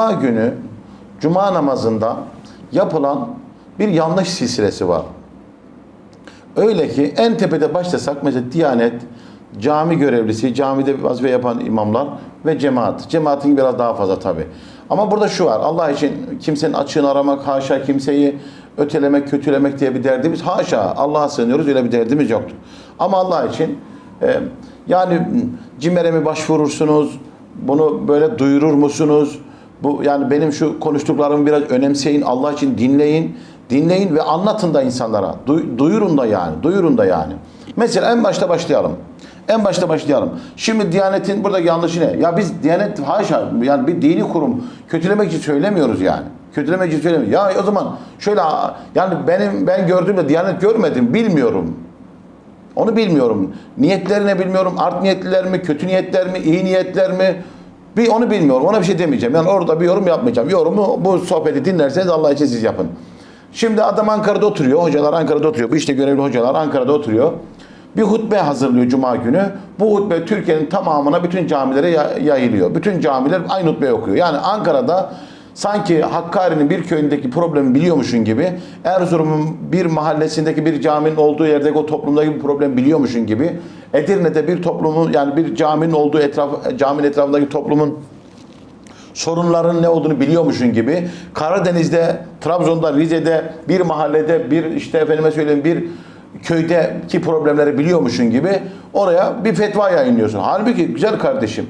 Cuma günü Cuma namazında yapılan bir yanlış silsilesi var. Öyle ki en tepede başlasak mesela Diyanet, cami görevlisi, camide vazife yapan imamlar ve cemaat. Cemaatin biraz daha fazla tabi. Ama burada şu var. Allah için kimsenin açığını aramak, haşa kimseyi ötelemek, kötülemek diye bir derdimiz. Haşa Allah'a sığınıyoruz öyle bir derdimiz yoktur. Ama Allah için e, yani CİMER'e mi başvurursunuz? Bunu böyle duyurur musunuz? Bu yani benim şu konuştuklarımı biraz önemseyin. Allah için dinleyin. Dinleyin ve anlatın da insanlara. Du- duyurun da yani. Duyurun da yani. Mesela en başta başlayalım. En başta başlayalım. Şimdi Diyanet'in burada yanlışı ne? Ya biz Diyanet haşa yani bir dini kurum kötülemek için söylemiyoruz yani. Kötülemek için söylemiyoruz. Ya o zaman şöyle yani benim ben gördüğümde Diyanet görmedim bilmiyorum. Onu bilmiyorum. Niyetlerini bilmiyorum. Art niyetliler mi, kötü niyetler mi, iyi niyetler mi? Bir onu bilmiyorum. Ona bir şey demeyeceğim. Yani orada bir yorum yapmayacağım. Yorumu bu sohbeti dinlerseniz Allah için siz yapın. Şimdi adam Ankara'da oturuyor. Hocalar Ankara'da oturuyor. Bu işte görevli hocalar Ankara'da oturuyor. Bir hutbe hazırlıyor Cuma günü. Bu hutbe Türkiye'nin tamamına bütün camilere ya- yayılıyor. Bütün camiler aynı hutbeyi okuyor. Yani Ankara'da sanki Hakkari'nin bir köyündeki problemi biliyormuşun gibi, Erzurum'un bir mahallesindeki bir caminin olduğu yerdeki o toplumdaki bir problem biliyormuşun gibi, Edirne'de bir toplumun yani bir caminin olduğu etraf caminin etrafındaki toplumun sorunların ne olduğunu biliyormuşun gibi Karadeniz'de, Trabzon'da, Rize'de bir mahallede bir işte efendime söyleyeyim bir köydeki problemleri biliyormuşun gibi oraya bir fetva yayınlıyorsun. Halbuki güzel kardeşim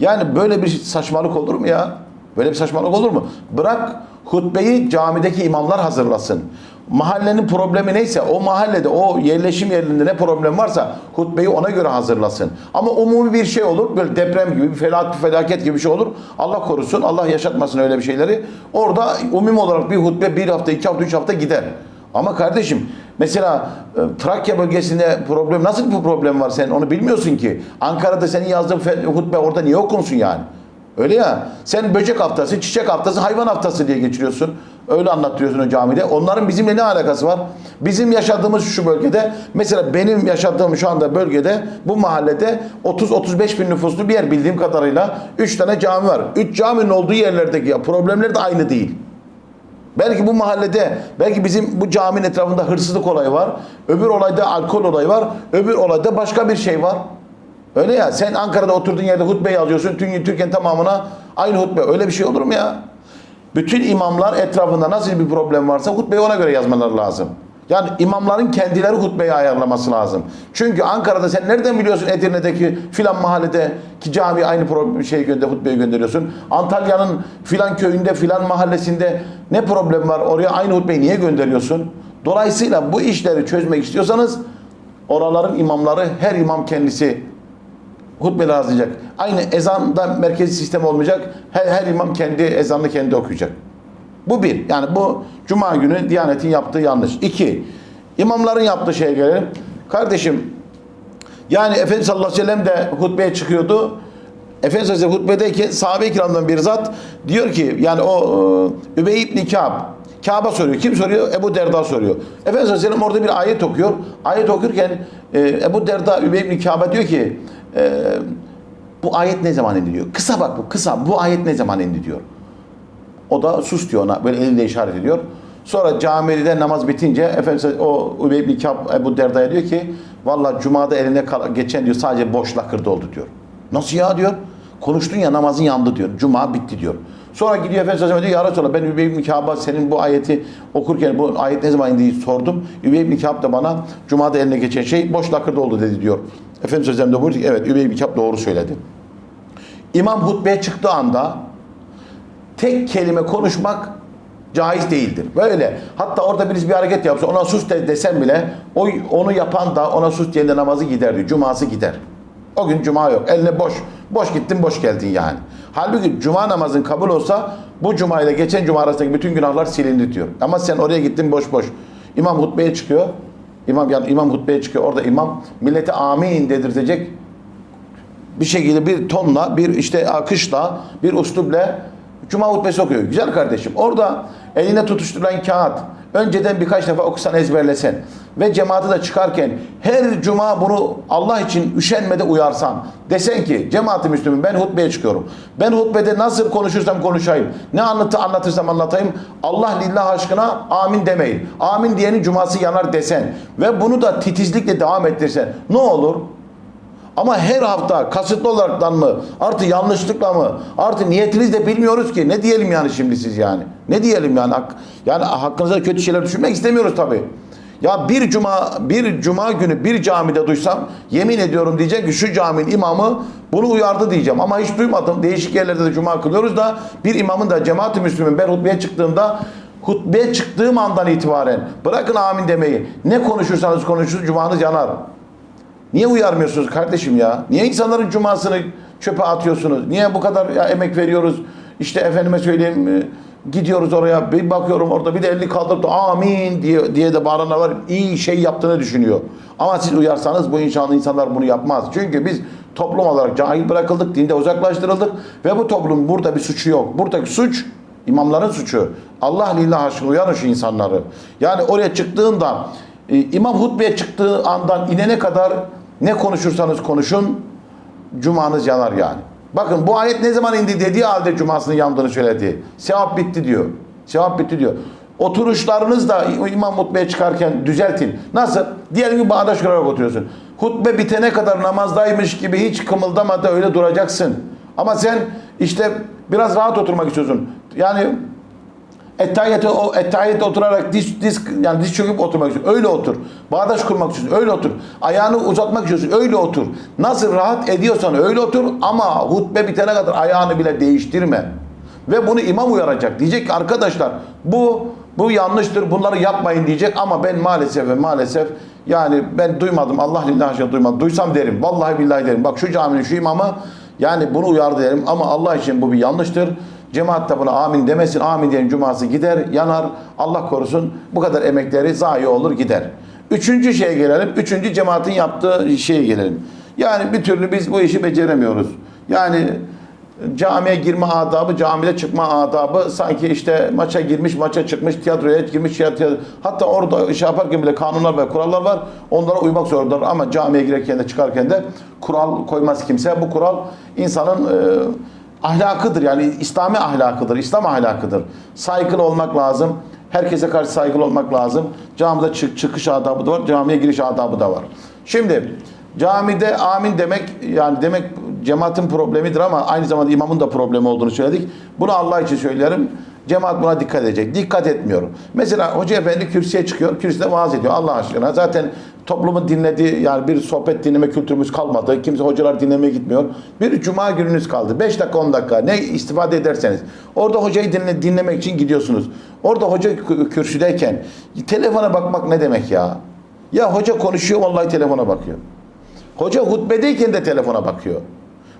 yani böyle bir saçmalık olur mu ya? Böyle bir saçmalık olur mu? Bırak hutbeyi camideki imamlar hazırlasın. Mahallenin problemi neyse o mahallede o yerleşim yerinde ne problem varsa hutbeyi ona göre hazırlasın. Ama umumi bir şey olur böyle deprem gibi bir felaket, felaket gibi bir şey olur. Allah korusun Allah yaşatmasın öyle bir şeyleri. Orada umumi olarak bir hutbe bir hafta iki hafta üç hafta gider. Ama kardeşim mesela e, Trakya bölgesinde problem nasıl bir problem var sen onu bilmiyorsun ki. Ankara'da senin yazdığın hutbe orada niye okunsun yani? Öyle ya. Sen böcek haftası, çiçek haftası, hayvan haftası diye geçiriyorsun. Öyle anlatıyorsun o camide. Onların bizimle ne alakası var? Bizim yaşadığımız şu bölgede, mesela benim yaşadığım şu anda bölgede, bu mahallede 30-35 bin nüfuslu bir yer bildiğim kadarıyla 3 tane cami var. 3 caminin olduğu yerlerdeki problemler de aynı değil. Belki bu mahallede, belki bizim bu caminin etrafında hırsızlık olayı var. Öbür olayda alkol olayı var. Öbür olayda başka bir şey var. Öyle ya sen Ankara'da oturduğun yerde hutbeyi alıyorsun. Türkiye'nin tamamına aynı hutbe. Öyle bir şey olur mu ya? Bütün imamlar etrafında nasıl bir problem varsa hutbeyi ona göre yazmaları lazım. Yani imamların kendileri hutbeyi ayarlaması lazım. Çünkü Ankara'da sen nereden biliyorsun Edirne'deki filan mahalledeki cami aynı şey gönder, hutbeyi gönderiyorsun. Antalya'nın filan köyünde filan mahallesinde ne problem var oraya aynı hutbeyi niye gönderiyorsun? Dolayısıyla bu işleri çözmek istiyorsanız oraların imamları her imam kendisi hutbeler hazırlayacak. Aynı ezanda merkezi sistem olmayacak. Her, her imam kendi ezanını kendi okuyacak. Bu bir. Yani bu Cuma günü Diyanet'in yaptığı yanlış. İki. imamların yaptığı şeye gelelim. Kardeşim yani Efendimiz sallallahu aleyhi ve sellem de hutbeye çıkıyordu. Efendimiz Aleyhisselam hutbedeyken sahabe-i kiramdan bir zat diyor ki yani o e, Übey ibn Kâb Kâb'a soruyor. Kim soruyor? Ebu Derda soruyor. Efendimiz Aleyhisselam orada bir ayet okuyor. Ayet okurken e, Ebu Derda Übey ibn Kâb'a diyor ki e, bu ayet ne zaman indi. Kısa bak bu kısa. Bu ayet ne zaman indi diyor. O da sus diyor ona. Böyle eliyle işaret ediyor. Sonra camide namaz bitince Efendimiz o Übey ibn Kâb Ebu Derda'ya diyor ki Vallahi Cuma'da eline geçen diyor sadece boş lakır doldu diyor. Nasıl ya diyor. Konuştun ya namazın yandı diyor. Cuma bitti diyor. Sonra gidiyor Efendimiz Aleyhisselam diyor ya Resulallah ben Übey ibn Kâb'a senin bu ayeti okurken bu ayet ne zaman indiği sordum. Übey ibn Kâb da bana Cuma'da eline geçen şey boş lakır doldu dedi diyor. Efendimiz Aleyhisselam da buyurdu ki evet Übey ibn Kâb doğru söyledi. İmam hutbeye çıktığı anda tek kelime konuşmak caiz değildir. Böyle. Hatta orada birisi bir hareket yapsa ona sus de, desen bile o, onu yapan da ona sus diyende namazı gider diyor. Cuması gider. O gün cuma yok. Eline boş. Boş gittin boş geldin yani. Halbuki cuma namazın kabul olsa bu cuma ile geçen cuma arasındaki bütün günahlar silinir diyor. Ama sen oraya gittin boş boş. İmam hutbeye çıkıyor. İmam yani imam hutbeye çıkıyor. Orada imam millete amin dedirtecek bir şekilde bir tonla, bir işte akışla, bir üslubla Cuma hutbesi okuyor. Güzel kardeşim. Orada eline tutuşturulan kağıt önceden birkaç defa okusan ezberlesen ve cemaate de çıkarken her cuma bunu Allah için üşenmede uyarsan desen ki cemaati Müslümin ben hutbeye çıkıyorum. Ben hutbede nasıl konuşursam konuşayım. Ne anlatı anlatırsam anlatayım. Allah lillah aşkına amin demeyin. Amin diyenin cuması yanar desen ve bunu da titizlikle devam ettirsen ne olur? Ama her hafta kasıtlı olaraktan mı, artı yanlışlıkla mı, artı niyetiniz de bilmiyoruz ki. Ne diyelim yani şimdi siz yani? Ne diyelim yani? Hak, yani hakkınızda kötü şeyler düşünmek istemiyoruz tabii. Ya bir cuma bir cuma günü bir camide duysam yemin ediyorum diyecek ki şu caminin imamı bunu uyardı diyeceğim. Ama hiç duymadım. Değişik yerlerde de cuma kılıyoruz da bir imamın da cemaat-i müslümin ben hutbeye çıktığımda hutbeye çıktığım andan itibaren bırakın amin demeyi. Ne konuşursanız konuşun cumanız yanar. Niye uyarmıyorsunuz kardeşim ya? Niye insanların cumasını çöpe atıyorsunuz? Niye bu kadar ya emek veriyoruz? İşte efendime söyleyeyim e, gidiyoruz oraya bir bakıyorum orada bir de elini kaldırıp da amin diye, diye de bağıranlar var. İyi şey yaptığını düşünüyor. Ama siz uyarsanız bu inşallah insanlar bunu yapmaz. Çünkü biz toplum olarak cahil bırakıldık, dinde uzaklaştırıldık ve bu toplum burada bir suçu yok. Buradaki suç imamların suçu. Allah lillah aşkına uyanın şu insanları. Yani oraya çıktığında e, imam hutbeye çıktığı andan inene kadar ne konuşursanız konuşun cumanız yanar yani. Bakın bu ayet ne zaman indi dediği halde cumasının yandığını söyledi. Sevap bitti diyor. Sevap bitti diyor. Oturuşlarınız da imam hutbeye çıkarken düzeltin. Nasıl? Diyelim ki bağdaş kurarak oturuyorsun. Hutbe bitene kadar namazdaymış gibi hiç kımıldamadan öyle duracaksın. Ama sen işte biraz rahat oturmak istiyorsun. Yani Ettahiyete, o ettahiyete oturarak diz, diz, yani diz çöküp oturmak istiyorsun. Öyle otur. Bağdaş kurmak istiyorsun. Öyle otur. Ayağını uzatmak istiyorsun. Öyle otur. Nasıl rahat ediyorsan öyle otur ama hutbe bitene kadar ayağını bile değiştirme. Ve bunu imam uyaracak. Diyecek ki arkadaşlar bu bu yanlıştır. Bunları yapmayın diyecek ama ben maalesef ve maalesef yani ben duymadım. Allah lillah aşkına duymadım. Duysam derim. Vallahi billahi derim. Bak şu caminin şu imamı yani bunu uyardı derim ama Allah için bu bir yanlıştır. Cemaat de buna amin demesin. Amin diyen cuması gider, yanar. Allah korusun. Bu kadar emekleri zayi olur gider. Üçüncü şeye gelelim. Üçüncü cemaatin yaptığı şeye gelelim. Yani bir türlü biz bu işi beceremiyoruz. Yani camiye girme adabı, camide çıkma adabı sanki işte maça girmiş, maça çıkmış, tiyatroya girmiş, tiyatro. Hatta orada iş yaparken bile kanunlar ve kurallar var. Onlara uymak zorundalar ama camiye girerken de çıkarken de kural koymaz kimse. Bu kural insanın e, ahlakıdır. Yani İslami ahlakıdır, İslam ahlakıdır. Saygılı olmak lazım. Herkese karşı saygılı olmak lazım. Camide çık çıkış adabı da var, camiye giriş adabı da var. Şimdi camide amin demek yani demek cemaatin problemidir ama aynı zamanda imamın da problemi olduğunu söyledik. Bunu Allah için söylerim. Cemaat buna dikkat edecek. Dikkat etmiyorum. Mesela hoca efendi kürsüye çıkıyor. Kürsüde vaaz ediyor Allah aşkına. Zaten toplumun dinlediği yani bir sohbet dinleme kültürümüz kalmadı. Kimse hocalar dinlemeye gitmiyor. Bir cuma gününüz kaldı. 5 dakika 10 dakika ne istifade ederseniz. Orada hocayı dinle, dinlemek için gidiyorsunuz. Orada hoca kü- kürsüdeyken telefona bakmak ne demek ya? Ya hoca konuşuyor vallahi telefona bakıyor. Hoca hutbedeyken de telefona bakıyor.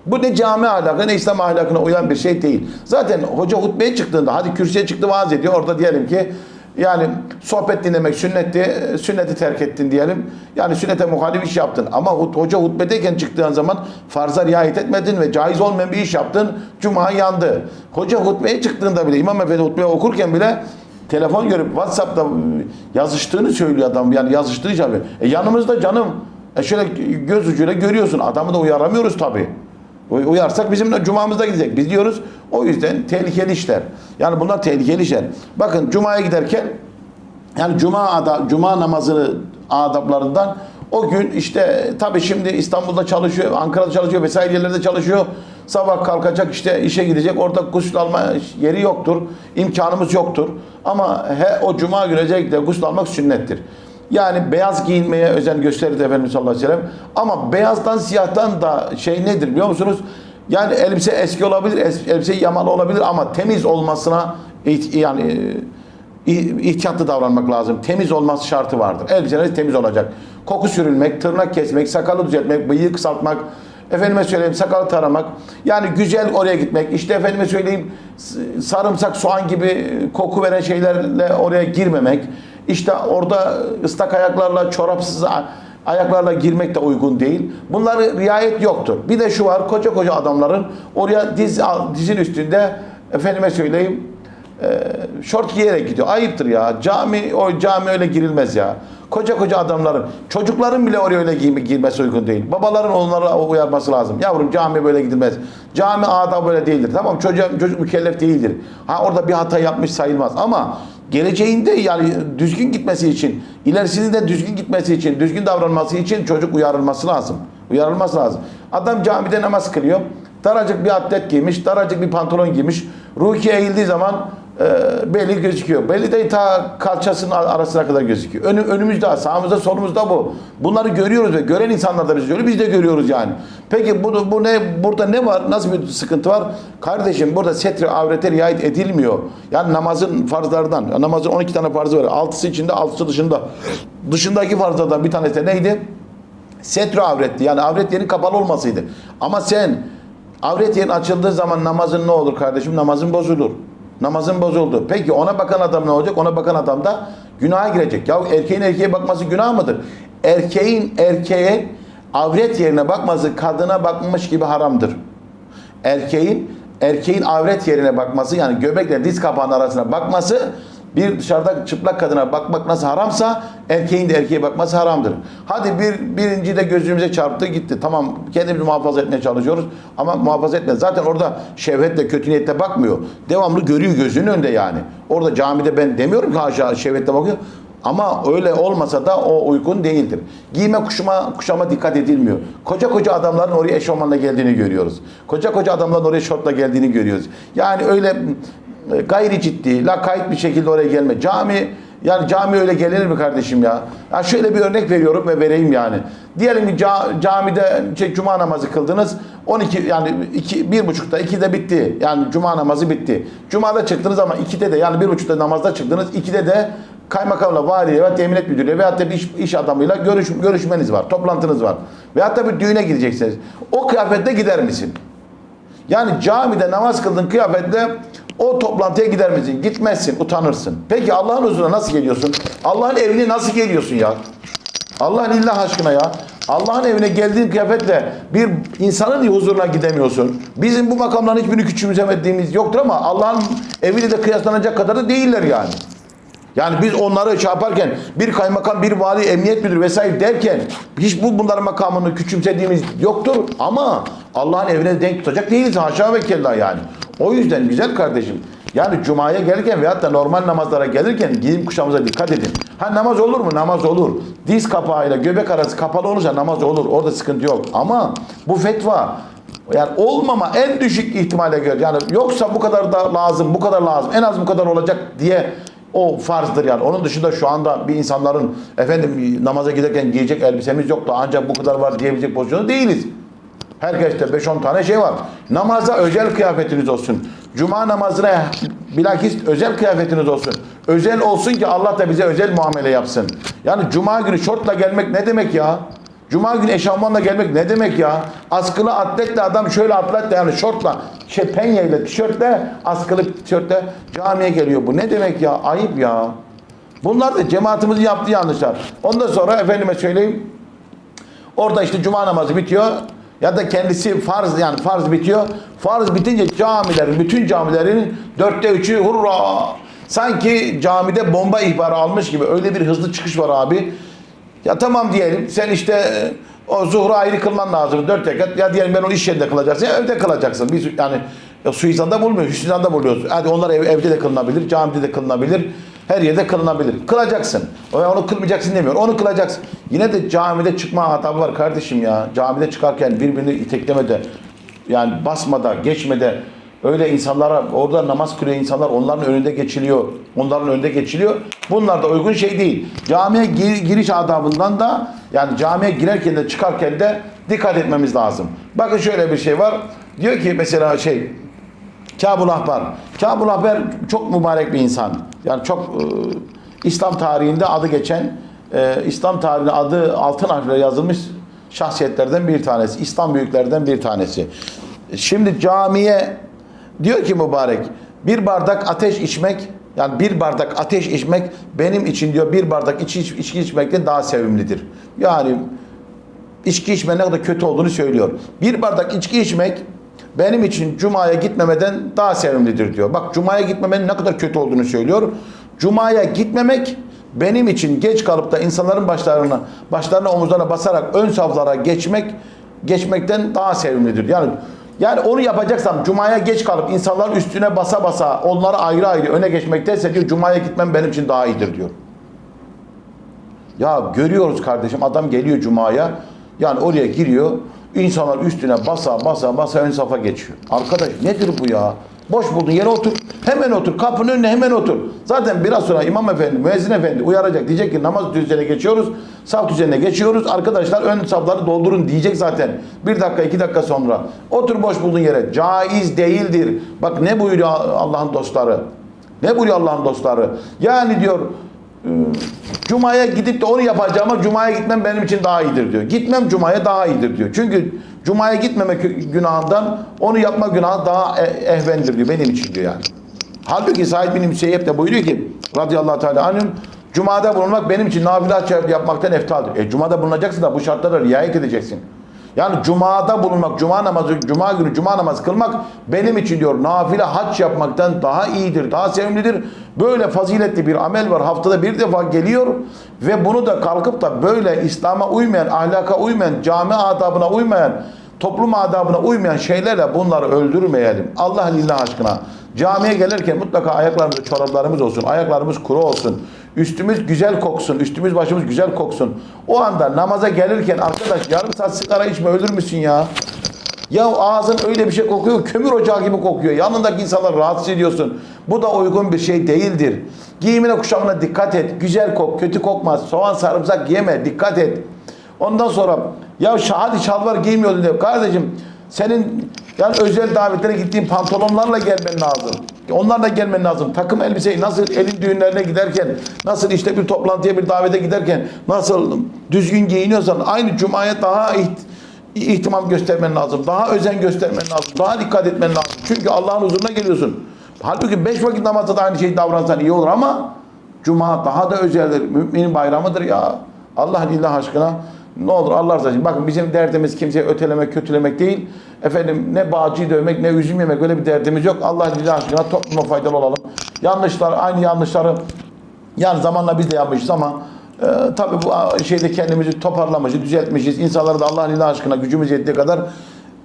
Bu ne cami ahlakı ne İslam ahlakına uyan bir şey değil. Zaten hoca hutbeye çıktığında hadi kürsüye çıktı vaaz ediyor. Orada diyelim ki yani sohbet dinlemek sünnetti, sünneti terk ettin diyelim. Yani sünnete muhalif iş yaptın. Ama hoca hutbedeyken çıktığın zaman farza riayet etmedin ve caiz olmayan bir iş yaptın. Cuma yandı. Hoca hutbeye çıktığında bile, İmam Efendi hutbeye okurken bile telefon görüp WhatsApp'ta yazıştığını söylüyor adam. Yani yazıştığı için. E yanımızda canım. E şöyle göz ucuyla görüyorsun. Adamı da uyaramıyoruz tabii. Uy- Uyarsak bizim de cumamızda gidecek. Biz diyoruz o yüzden tehlikeli işler. Yani bunlar tehlikeli işler. Bakın cumaya giderken yani cuma ada, cuma namazını adaplarından o gün işte tabii şimdi İstanbul'da çalışıyor, Ankara'da çalışıyor vesaire yerlerde çalışıyor. Sabah kalkacak işte işe gidecek. Orada gusül alma yeri yoktur. imkanımız yoktur. Ama he, o cuma günü özellikle gusül almak sünnettir. Yani beyaz giyinmeye özen gösterirdi Efendimiz sallallahu aleyhi ve sellem. Ama beyazdan siyahtan da şey nedir biliyor musunuz? Yani elbise eski olabilir, elbise yamalı olabilir ama temiz olmasına yani e, ihtiyatlı davranmak lazım. Temiz olması şartı vardır. Elbiseler temiz olacak. Koku sürülmek, tırnak kesmek, sakalı düzeltmek, bıyığı kısaltmak, efendime söyleyeyim sakalı taramak. Yani güzel oraya gitmek. İşte efendime söyleyeyim sarımsak, soğan gibi koku veren şeylerle oraya girmemek. İşte orada ıslak ayaklarla, çorapsız ayaklarla girmek de uygun değil. Bunları riayet yoktur. Bir de şu var, koca koca adamların oraya diz, dizin üstünde efendime söyleyeyim e, şort giyerek gidiyor. Ayıptır ya. Cami o cami öyle girilmez ya. Koca koca adamların, çocukların bile oraya öyle giyme, girmesi uygun değil. Babaların onlara uyarması lazım. Yavrum cami böyle gidilmez. Cami adab böyle değildir. Tamam çocuk, çocuk mükellef değildir. Ha orada bir hata yapmış sayılmaz ama geleceğinde yani düzgün gitmesi için, ilerisinde düzgün gitmesi için, düzgün davranması için çocuk uyarılması lazım. Uyarılması lazım. Adam camide namaz kılıyor. Daracık bir atlet giymiş, daracık bir pantolon giymiş. Ruki eğildiği zaman e, beli gözüküyor. Beli de ta kalçasının arasına kadar gözüküyor. Önü, önümüzde, sağımızda, solumuzda bu. Bunları görüyoruz ve gören insanlar da biz görüyor. Biz de görüyoruz yani. Peki bu, bu ne burada ne var? Nasıl bir sıkıntı var? Kardeşim burada setre avrete riayet edilmiyor. Yani namazın farzlardan. Namazın 12 tane farzı var. 6'sı içinde, 6'sı dışında. Dışındaki farzlardan bir tanesi neydi? Setru avretti. Yani avret yerin kapalı olmasıydı. Ama sen avret yerin açıldığı zaman namazın ne olur kardeşim? Namazın bozulur. Namazın bozuldu. Peki ona bakan adam ne olacak? Ona bakan adam da günaha girecek. Ya erkeğin erkeğe bakması günah mıdır? Erkeğin erkeğe avret yerine bakması kadına bakmış gibi haramdır. Erkeğin erkeğin avret yerine bakması yani göbekle diz kapağının arasına bakması bir dışarıda çıplak kadına bakmak nasıl haramsa erkeğin de erkeğe bakması haramdır. Hadi bir birinci de gözümüze çarptı gitti. Tamam kendimizi muhafaza etmeye çalışıyoruz ama muhafaza etmez. Zaten orada şehvetle kötü niyetle bakmıyor. Devamlı görüyor gözünün önünde yani. Orada camide ben demiyorum ki haşa şehvetle bakıyor. Ama öyle olmasa da o uygun değildir. Giyme kuşama, kuşama dikkat edilmiyor. Koca koca adamların oraya eşofmanla geldiğini görüyoruz. Koca koca adamların oraya şortla geldiğini görüyoruz. Yani öyle gayri ciddi, lakayt bir şekilde oraya gelme. Cami yani cami öyle gelir mi kardeşim ya? ya şöyle bir örnek veriyorum ve vereyim yani. Diyelim ki ca- camide şey, cuma namazı kıldınız. 12 yani 2 bir buçukta 2'de bitti. Yani cuma namazı bitti. Cuma'da çıktınız ama 2'de de yani bir buçukta namazda çıktınız. 2'de de kaymakamla, valiye veya emniyet müdürüyle veyahut da bir iş, iş adamıyla görüş, görüşmeniz var, toplantınız var. Veyahut da bir düğüne gideceksiniz. O kıyafette gider misin? Yani camide namaz kıldığın kıyafetle o toplantıya gider misin? Gitmezsin, utanırsın. Peki Allah'ın huzuruna nasıl geliyorsun? Allah'ın evine nasıl geliyorsun ya? Allah'ın illah aşkına ya. Allah'ın evine geldiğin kıyafetle bir insanın huzuruna gidemiyorsun. Bizim bu makamların hiçbirini küçümsemediğimiz yoktur ama Allah'ın eviyle de kıyaslanacak kadar da değiller yani. Yani biz onları şey yaparken bir kaymakam, bir vali, emniyet müdürü vesaire derken hiç bu bunların makamını küçümsediğimiz yoktur ama Allah'ın evine denk tutacak değiliz haşa ve kella yani. O yüzden güzel kardeşim yani cumaya gelirken veyahut da normal namazlara gelirken giyim kuşamıza dikkat edin. Ha namaz olur mu? Namaz olur. Diz kapağıyla göbek arası kapalı olursa namaz olur. Orada sıkıntı yok. Ama bu fetva yani olmama en düşük ihtimale göre yani yoksa bu kadar da lazım, bu kadar lazım, en az bu kadar olacak diye o farzdır yani. Onun dışında şu anda bir insanların efendim namaza giderken giyecek elbisemiz yok da ancak bu kadar var diyebilecek pozisyonu değiliz. Herkeste 5-10 tane şey var. Namaza özel kıyafetiniz olsun. Cuma namazına bilakis özel kıyafetiniz olsun. Özel olsun ki Allah da bize özel muamele yapsın. Yani cuma günü şortla gelmek ne demek ya? Cuma günü eşofmanla gelmek ne demek ya? Askılı atletle adam şöyle atletle yani şortla, şey tişörtle, askılı tişörtle camiye geliyor. Bu ne demek ya? Ayıp ya. Bunlar da cemaatimizin yaptığı yanlışlar. Ondan sonra efendime söyleyeyim. Orada işte cuma namazı bitiyor. Ya da kendisi farz yani farz bitiyor. Farz bitince camilerin, bütün camilerin dörtte üçü hurra. Sanki camide bomba ihbarı almış gibi öyle bir hızlı çıkış var abi. Ya tamam diyelim sen işte e, o zuhru ayrı kılman lazım. Dört rekat ya diyelim ben o iş yerinde kılacaksın ya evde kılacaksın. Biz yani ya suizanda bulmuyoruz, hüsnanda buluyoruz. Hadi onlar ev, evde de kılınabilir, camide de kılınabilir. Her yerde kılınabilir. Kılacaksın. O onu kılmayacaksın demiyor. Onu kılacaksın. Yine de camide çıkma hatabı var kardeşim ya. Camide çıkarken birbirini iteklemede yani basmada, geçmede öyle insanlara orada namaz kılıyor insanlar onların önünde geçiliyor. Onların önünde geçiliyor. Bunlar da uygun şey değil. Camiye gir- giriş adabından da yani camiye girerken de çıkarken de dikkat etmemiz lazım. Bakın şöyle bir şey var. Diyor ki mesela şey Kabul Ahbar. Kabul Ahbar çok mübarek bir insan. Yani çok e, İslam tarihinde adı geçen, e, İslam tarihinde adı altın harfle yazılmış şahsiyetlerden bir tanesi. İslam büyüklerden bir tanesi. Şimdi camiye diyor ki mübarek bir bardak ateş içmek yani bir bardak ateş içmek benim için diyor bir bardak içki, içki içmekten daha sevimlidir. Yani içki içme ne kadar kötü olduğunu söylüyor. Bir bardak içki içmek benim için Cuma'ya gitmemeden daha sevimlidir diyor. Bak Cuma'ya gitmemenin ne kadar kötü olduğunu söylüyor. Cuma'ya gitmemek benim için geç kalıp da insanların başlarına, başlarına omuzlarına basarak ön saflara geçmek geçmekten daha sevimlidir. Yani yani onu yapacaksam Cuma'ya geç kalıp insanların üstüne basa basa onları ayrı ayrı öne geçmektense diyor Cuma'ya gitmem benim için daha iyidir diyor. Ya görüyoruz kardeşim adam geliyor Cuma'ya yani oraya giriyor insanlar üstüne basa basa basa ön safa geçiyor. Arkadaş nedir bu ya? Boş buldun yere otur. Hemen otur. Kapının önüne hemen otur. Zaten biraz sonra imam efendi, müezzin efendi uyaracak. Diyecek ki namaz düzenine geçiyoruz. Saf düzenine geçiyoruz. Arkadaşlar ön safları doldurun diyecek zaten. Bir dakika iki dakika sonra. Otur boş buldun yere. Caiz değildir. Bak ne buyuruyor Allah'ın dostları. Ne buyuruyor Allah'ın dostları? Yani diyor Cuma'ya gidip de onu yapacağıma Cuma'ya gitmem benim için daha iyidir diyor. Gitmem Cuma'ya daha iyidir diyor. Çünkü Cuma'ya gitmemek günahından onu yapma günahı daha e- ehvendir diyor benim için diyor yani. Halbuki Said bin Müseyyep de buyuruyor ki radıyallahu teala anhüm Cuma'da bulunmak benim için nafilat yapmaktan eftaldir. E Cuma'da bulunacaksın da bu şartlara riayet edeceksin. Yani Cuma'da bulunmak, Cuma namazı, Cuma günü Cuma namazı kılmak benim için diyor nafile hac yapmaktan daha iyidir, daha sevimlidir. Böyle faziletli bir amel var. Haftada bir defa geliyor ve bunu da kalkıp da böyle İslam'a uymayan, ahlaka uymayan, cami adabına uymayan, toplum adabına uymayan şeylerle bunları öldürmeyelim. Allah lillah aşkına. Camiye gelirken mutlaka ayaklarımızda çoraplarımız olsun, ayaklarımız kuru olsun, üstümüz güzel koksun, üstümüz başımız güzel koksun. O anda namaza gelirken arkadaş yarım saat sigara içme ölür müsün ya? Ya ağzın öyle bir şey kokuyor, kömür ocağı gibi kokuyor. Yanındaki insanları rahatsız ediyorsun. Bu da uygun bir şey değildir. Giyimine kuşamına dikkat et. Güzel kok, kötü kokmaz. Soğan sarımsak yeme, dikkat et. Ondan sonra ya hadi şalvar giymiyordun diyor. Kardeşim senin yani özel davetlere gittiğin pantolonlarla gelmen lazım. Onlarla gelmen lazım. Takım elbiseyi nasıl elin düğünlerine giderken, nasıl işte bir toplantıya bir davete giderken nasıl düzgün giyiniyorsan aynı cumaya daha iht- ihtimam göstermen lazım. Daha özen göstermen lazım. Daha dikkat etmen lazım. Çünkü Allah'ın huzuruna geliyorsun. Halbuki beş vakit namazda da aynı şeyi davransan iyi olur ama Cuma daha da özeldir. Müminin bayramıdır ya. Allah lillah aşkına ne olur Allah razı olsun. Bakın bizim derdimiz kimseyi ötelemek, kötülemek değil. Efendim ne bağcıyı dövmek ne üzüm yemek öyle bir derdimiz yok. Allah lillah aşkına topluma faydalı olalım. Yanlışlar, aynı yanlışları yani zamanla biz de yapmışız ama e, tabii bu şeyde kendimizi toparlamışız, düzeltmişiz. İnsanları da Allah lillah aşkına gücümüz yettiği kadar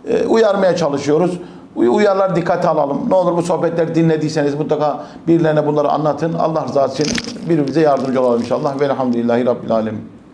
e, uyarmaya çalışıyoruz. Uy- Uyarlar dikkate alalım. Ne olur bu sohbetleri dinlediyseniz mutlaka birilerine bunları anlatın. Allah rızası için birbirimize yardımcı olalım inşallah. Velhamdülillahi Rabbil Alemin.